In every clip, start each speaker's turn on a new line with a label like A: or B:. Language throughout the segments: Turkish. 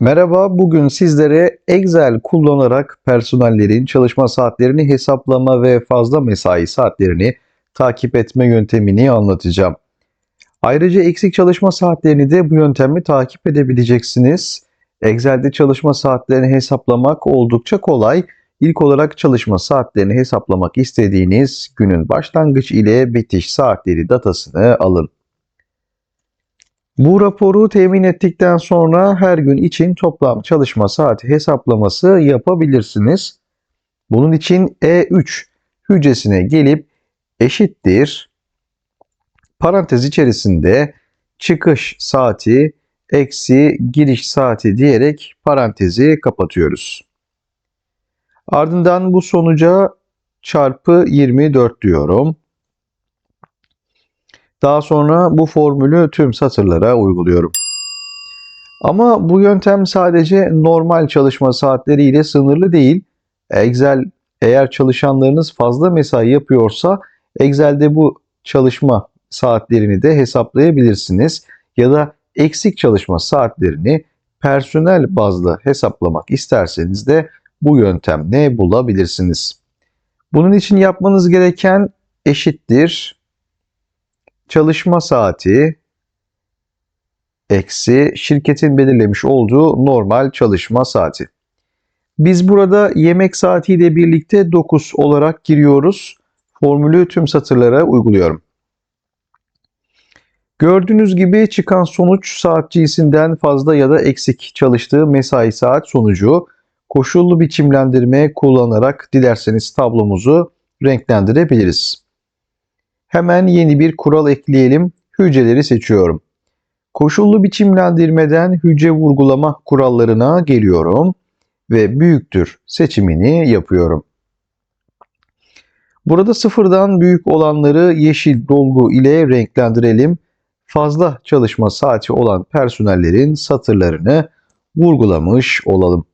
A: Merhaba, bugün sizlere Excel kullanarak personellerin çalışma saatlerini hesaplama ve fazla mesai saatlerini takip etme yöntemini anlatacağım. Ayrıca eksik çalışma saatlerini de bu yöntemle takip edebileceksiniz. Excel'de çalışma saatlerini hesaplamak oldukça kolay. İlk olarak çalışma saatlerini hesaplamak istediğiniz günün başlangıç ile bitiş saatleri datasını alın. Bu raporu temin ettikten sonra her gün için toplam çalışma saati hesaplaması yapabilirsiniz. Bunun için E3 hücresine gelip eşittir parantez içerisinde çıkış saati eksi giriş saati diyerek parantezi kapatıyoruz. Ardından bu sonuca çarpı 24 diyorum. Daha sonra bu formülü tüm satırlara uyguluyorum. Ama bu yöntem sadece normal çalışma saatleriyle sınırlı değil. Excel eğer çalışanlarınız fazla mesai yapıyorsa Excel'de bu çalışma saatlerini de hesaplayabilirsiniz. Ya da eksik çalışma saatlerini personel bazlı hesaplamak isterseniz de bu yöntemle bulabilirsiniz. Bunun için yapmanız gereken eşittir çalışma saati eksi şirketin belirlemiş olduğu normal çalışma saati. Biz burada yemek saatiyle birlikte 9 olarak giriyoruz. Formülü tüm satırlara uyguluyorum. Gördüğünüz gibi çıkan sonuç saat cinsinden fazla ya da eksik çalıştığı mesai saat sonucu koşullu biçimlendirme kullanarak dilerseniz tablomuzu renklendirebiliriz. Hemen yeni bir kural ekleyelim. Hücreleri seçiyorum. Koşullu biçimlendirmeden hücre vurgulama kurallarına geliyorum ve büyüktür seçimini yapıyorum. Burada sıfırdan büyük olanları yeşil dolgu ile renklendirelim. Fazla çalışma saati olan personellerin satırlarını vurgulamış olalım.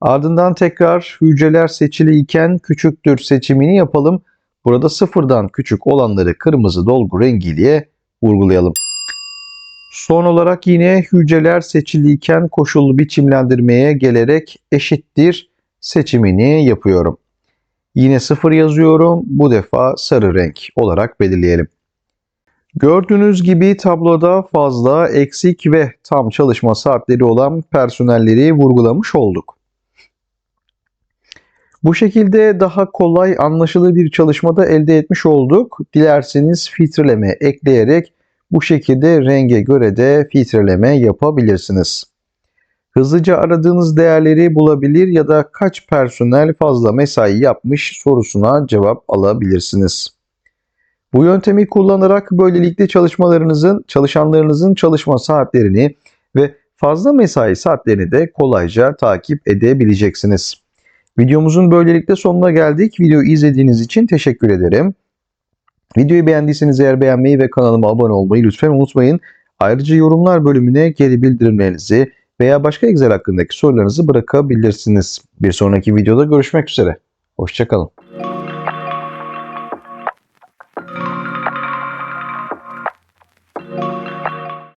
A: Ardından tekrar hücreler seçili iken küçüktür seçimini yapalım. Burada sıfırdan küçük olanları kırmızı dolgu rengiyle vurgulayalım. Son olarak yine hücreler seçiliyken koşullu biçimlendirmeye gelerek eşittir seçimini yapıyorum. Yine sıfır yazıyorum. Bu defa sarı renk olarak belirleyelim. Gördüğünüz gibi tabloda fazla, eksik ve tam çalışma saatleri olan personelleri vurgulamış olduk. Bu şekilde daha kolay anlaşılır bir çalışmada elde etmiş olduk. Dilerseniz filtreleme ekleyerek bu şekilde renge göre de filtreleme yapabilirsiniz. Hızlıca aradığınız değerleri bulabilir ya da kaç personel fazla mesai yapmış sorusuna cevap alabilirsiniz. Bu yöntemi kullanarak böylelikle çalışmalarınızın, çalışanlarınızın çalışma saatlerini ve fazla mesai saatlerini de kolayca takip edebileceksiniz. Videomuzun böylelikle sonuna geldik. Videoyu izlediğiniz için teşekkür ederim. Videoyu beğendiyseniz eğer beğenmeyi ve kanalıma abone olmayı lütfen unutmayın. Ayrıca yorumlar bölümüne geri bildirimlerinizi veya başka Excel hakkındaki sorularınızı bırakabilirsiniz. Bir sonraki videoda görüşmek üzere. Hoşçakalın.